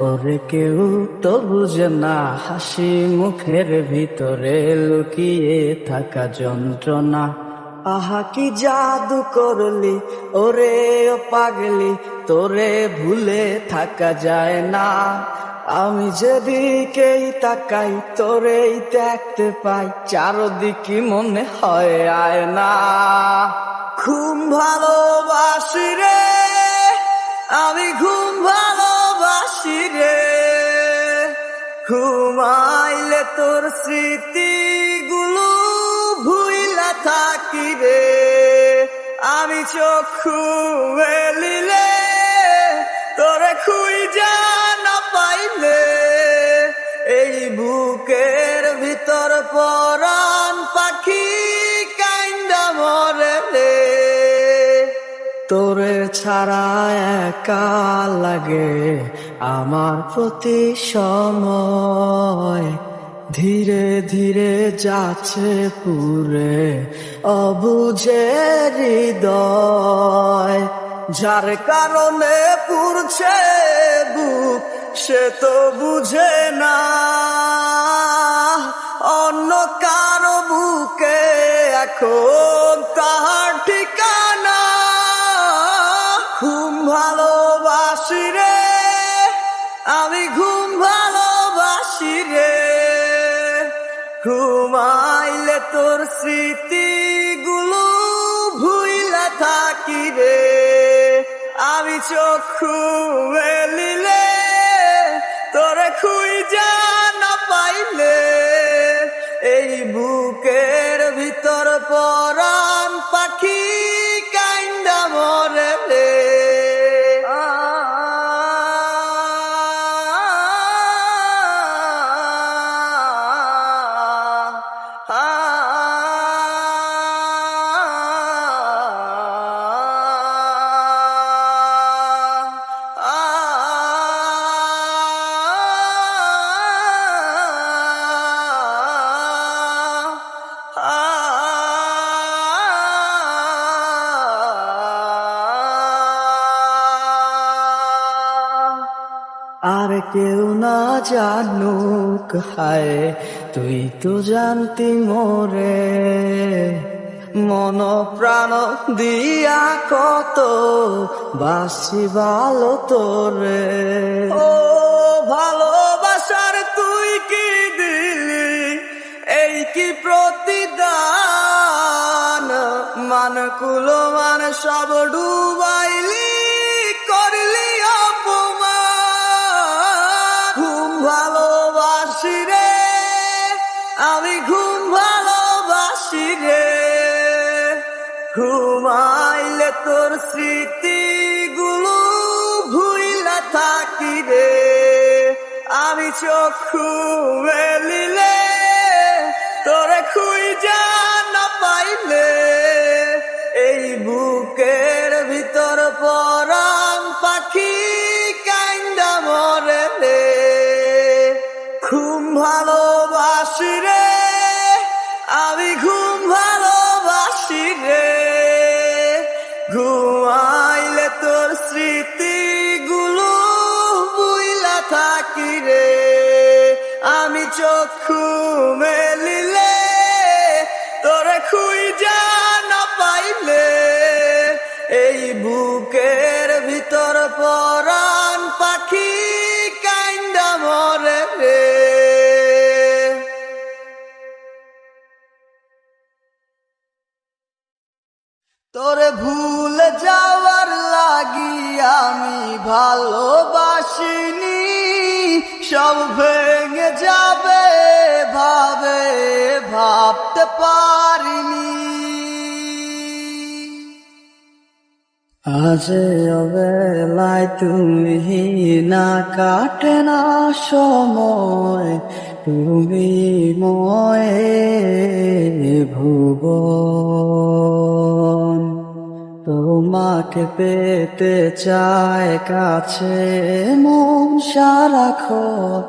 ওরে কেউ তো বুঝে না হাসি মুখের ভিতরে লুকিয়ে থাকা যন্ত্রণা। আহা, কি জাদু করলি, ওরে ও পাগলি, তোরে ভুলে থাকা যায় না। আমি যেদিকেই তাকাই, তোরেই দেখতে পাই চারদিকে মনে হয় আয় না খুব ভালোবাসি রে, আমি ঘুম ভালোবাসি রে। ঘুমাইলে তোর স্মৃতিগুলো ভুইলা থাকি রে। আমি চক্ষু মেলিলে তোরে খুই না পাইলে এই বুকের ভিতর পরাণ পাখি কাইন্দা মরে তোরে ছাড়া একা লাগে আমার প্রতি সময় ধীরে ধীরে যাচ্ছে পুরে অবুঝে হৃদয়। যার কারণে পুরছে বুক, সে তো বুঝে না। অন্য কারও বুকে এখন তাহার ঠিকানা। খুব ভালোবাসি রে আমি ঘুম ভালোবাসি রে। ঘুমাইলে তোর স্মৃতিগুলো ভুইলা থাকি রে। আমি চক্ষু মেলিলে তোরে খুই না পাইলে, এই বুকের কেউ না জানুক, হায়, তুই তো জানতি মোরে। মন প্রাণ দিয়া কত বাসি ভালো তোরে। ও ভালোবাসার তুই কি দিলি? এই কি প্রতিদান? মান কুলো মান সব ডুবাইলি? আমি ঘুম ভালোবাসি রে। ঘুমাইলে তোর স্মৃতিগুলো ভুইলা থাকি রে। আমি চক্ষু মেলিলে তোরে খুই না পাইলে। এই বুকের ভিতর পরাণ পাখি কাইন্দা মরে ঘুম ভালোবাসি রে। মেলিলে তোরে খুই না পাইলে এই বুকের ভিতর পরাণ আজ অবেলায় তুমি না কাটে না সময়, তুমি ময়ে ভুবন। তোমাকে পেতে চায় কাছে মন সারাক্ষণ।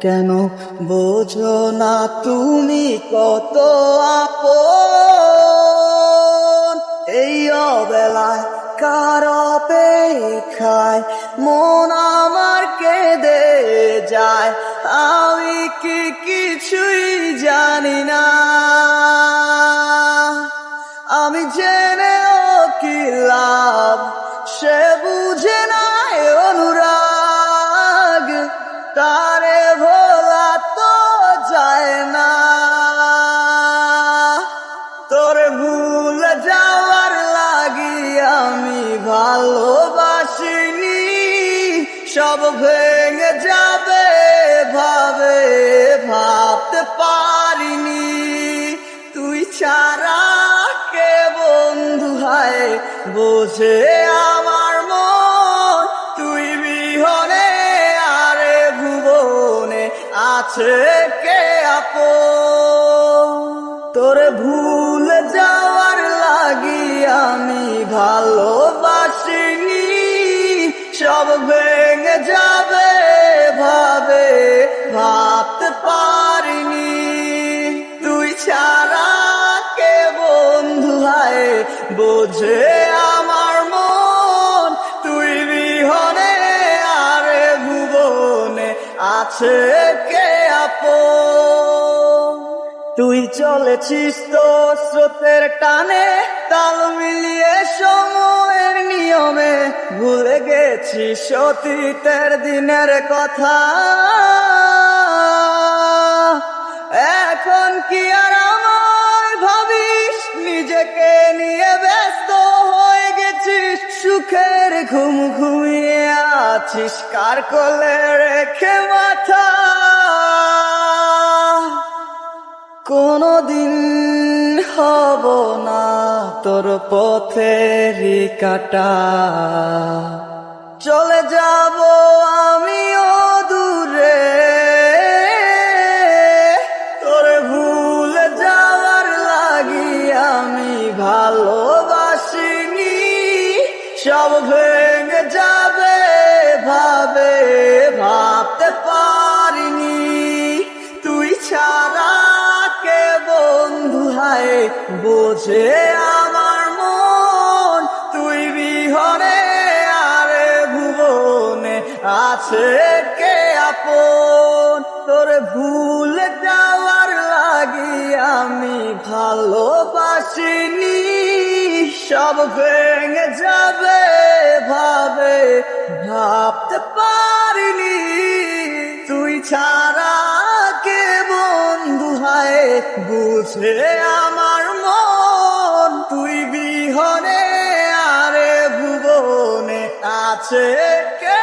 কেন বোঝো না তুমি কত আপন? এই অবেলায় কার অপেক্ষায় মন আমার কেঁদে যায়। আমি কি কিছুই জানি না। আমি জেনেও সব ভেঙে যাবে, ভাবে, ভাবতে পারিনি। তুই ছাড়া কে বন্ধু হায়, বোঝে আমার মন। তুই বিহনে আরে ভুবনে আছে কে আপন? তোরে ভুল যাওয়ার লাগি আমি ভালোবাসিনি। সব বোঝে আমার মন, তুই বিহনে আরে ভুবনে আছে কে আপন? তুই চলেছিস তো স্রোতের টানে, তাল মিলিয়ে সময়ের নিয়মে। ভুলে গেছিস অতীতের দিনের কথা। এখন কি আর সুখের ঘুম ঘুমিয়ে আছিস, কার কোলে রেখে মাথা? কোনদিন হব না তোর পথের কাটা। চলে যাব আমিও বন্ধু বোঝে আমার মন। তুই বিহনে আরে ভুবনে আছে কে আপন? তোর ভুল যাওয়ার লাগি আমি ভালোবাসিনি। সব ভেঙে যাবে ভাবে, ভাবতে পারিনি। তুই হায় বুঝে আমার মন, তুই বিহনে আরে ভুবনে আছে কে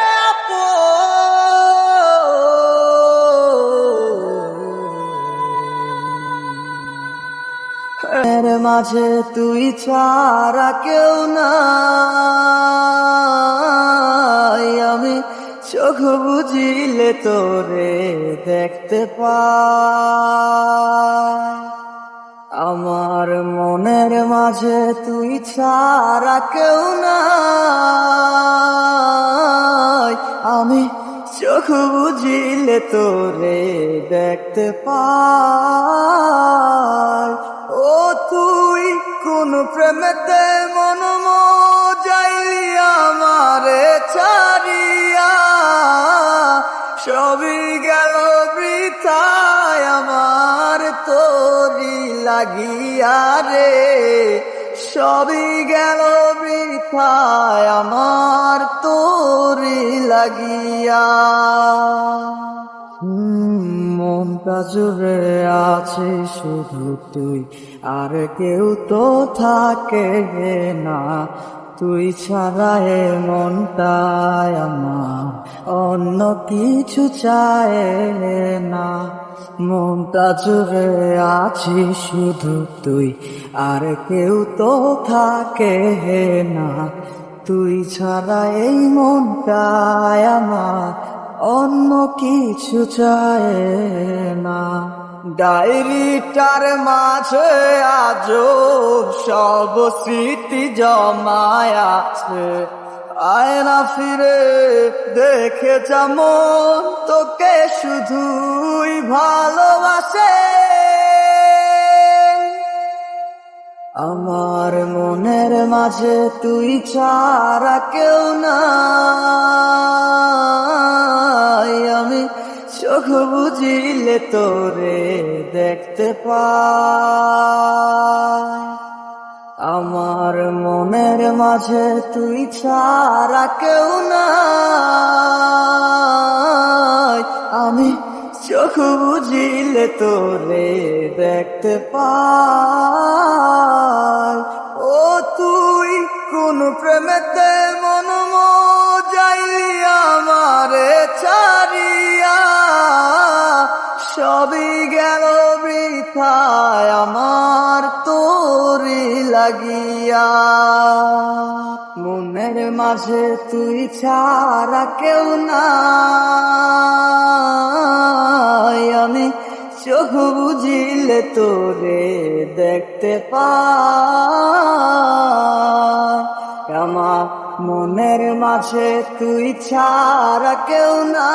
এর মাঝে তুই ছাড়া কেউ না আমি চোখ বুঝিলে তোরে দেখতে পাই। মাঝে তুই ছাড়া কেউ নাই। আমি চোখ বুঝিলে তোরে দেখতে পাই। ও তুই কোন প্রেমেতে মন যাইলি আমারে ছাড়িয়া। সবই গেল লাগিয়া রে, সবই গেল বৃথায় আমার তোরি লাগিয়া। মনটা জুড়ে আছে শুধু তুই, আর কেউ তো থাকে না। তুই ছাড়া এ মনটায় আমার অন্য কিছু চায় না। মনটা জুড়ে আছি শুধু তুই। আর কেউ তো থাকে না। তুই ছাড়া এই মনটায় আমার অন্য কিছু চায় না। ডায়েরিটার মাঝে আজ সব স্মৃতি জমায় আছে। আয়না ফিরে দেখে যেমন তোকে শুধুই ভালোবাসে। আমার মনের মাঝে তুই ছাড়া কেউ না আমি চোখ বুঝিলে তোরে দেখতে পাই আমার মনের মাঝে তুই ছাড়া কেউ না আমি চোখ বুঝিলে তোরে দেখতে পাই। ও তুই, কোন প্রেমেতে মন যাইলি আমারে ছাড়িয়া। সবই গেল বৃথায় আমার লাগিয়া, মনের মাঝে তুই ছাড়া কেউ নাই। আমি চোখ বুঝিলে তোরে দেখতে পামা মনের মাঝে তুই ছাড়া কেউ না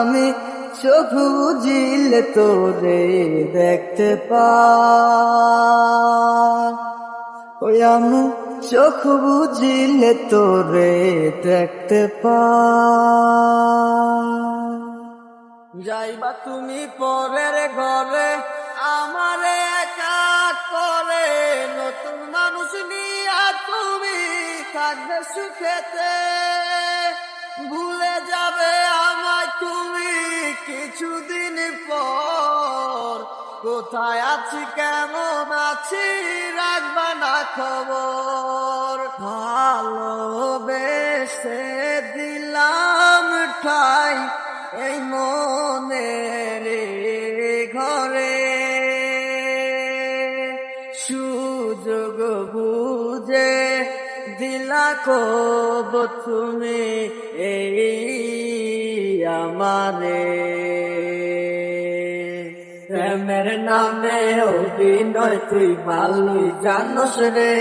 আমি চোখ বুঝিলে তোরে দেখতে পাই আমি চোখ বুঝিলে তোরে দেখতে পাই যাইবা তুমি পরের ঘরে, আমারে একা করে। নতুন মানুষ নিয়া তুমি থাকবে সুখেতে। ভুলে যাবে কিছুদিন পর কোথায় আছি, কেমন আছি, রাখবা না খবর। ভালোবেসে দিলাম ঠাই এই মনের ঘরে। সুযোগ বুঝে দিলা কব তুমি এই আমারে প্রেমের নামে অভিনয়, তুই ভালোই জানস রে।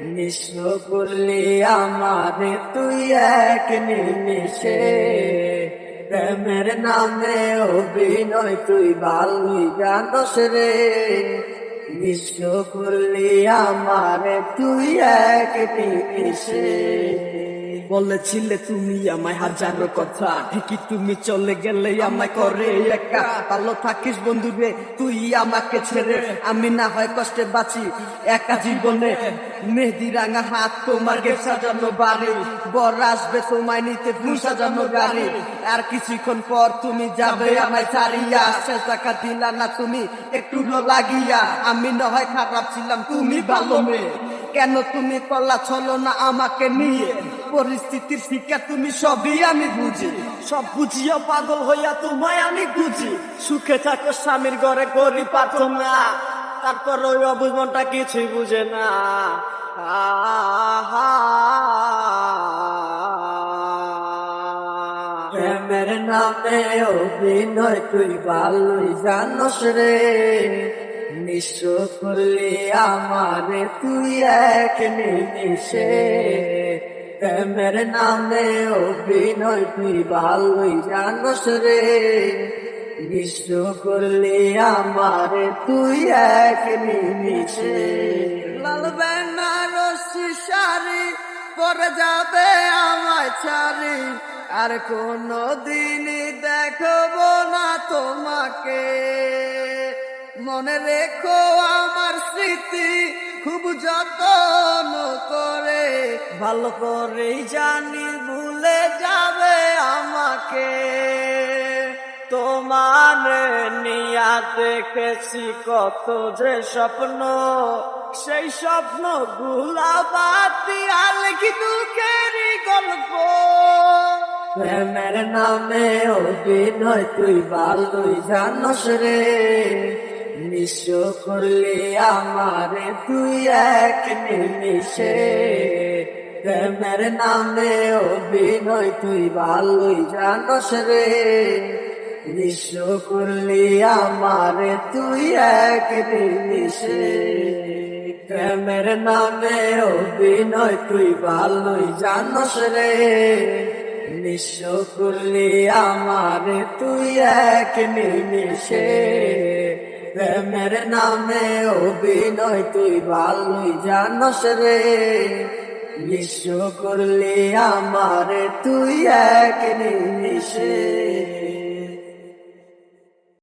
নিঃস্ব করলি আমারে, তুই এক নিমিষে। প্রেমের নামে অভিনয়, তুই ভালোই জানস রে। নিঃস্ব করলি আমারে, তুই এক নিমিষে। বলেছিলে তুমি আমায় হাজারো কথা। ঠিকই তুমি চলে গেলে আমায় করে একা। ভালো থাকিস বন্ধু রে, তুই আমাকে ছেড়ে। আমি না হয় কষ্টে বাঁচি একা জীবনে। মেহেদি রাঙা হাত তোমার গে সাজানো বাড়ি। বর আসবে তোমায় নিতে ফুল সাজানো গাড়ি। আর কিছুক্ষণ পর তুমি যাবে আমায় ছাড়িয়া। শেষ টাকা দিলা না তুমি, একটু লাগিয়া। আমি না হয় খারাপ ছিলাম, তুমি ভালো মেয়ে। কেন তুমি কল্লা ছলো না আমাকে নিয়ে? পরিস্থিতির শিক্ষা তুমি সবই আমি বুঝি। সব বুঝিয়া পাগল হইয়া তোমায় আমি বুঝি। সুখে থাকো স্বামীর ঘরে করি পাঠো না। তারপর ওই অবুঝমনটা কিছুই বুঝে না। প্রেমের নামে অভিনয় তুই ভালোই জানস রে। নিঃস্ব করলি আমারে তুই এক নিমিষে। প্রেমের নামে অভিনয় তুই ভালোই জানস রে। নিঃস্ব করলি আমারে তুই এক নিমিষে। লাল বেনারসি শাড়ি পরে যাবে আমায় ছাড়ি। আর কোনো দিনই দেখব না তোমাকে। মনে রেখো আমার স্মৃতি খুব যত্ন করে, ভালো করে জানি ভুলে যাবে আমাকে। তোমার নিয়া দেখেছি কত যে স্বপ্ন, সেই স্বপ্নগুলা বাতি আর কি দুঃখেরই গল্প? প্রেমের নামে অভিনয় তুই ভালোই জানস রে। নিঃস্ব করলি আমারে তুই এক নিমিষে প্রেমের নামে অভিনয় তুই ভালোই জানস রে। বিশ্ব করলি আমারে তুই এক নিমিষে প্রেমের নামে অভিনয় তুই ভালোই জানস রে। নিঃস্ব করলি আমারে তুই এক নিমিষে প্রেমের নামে অভিনয় তুই ভালোই জানস রে। বিশ্ব করলি আমার তুই এক নিমিষে।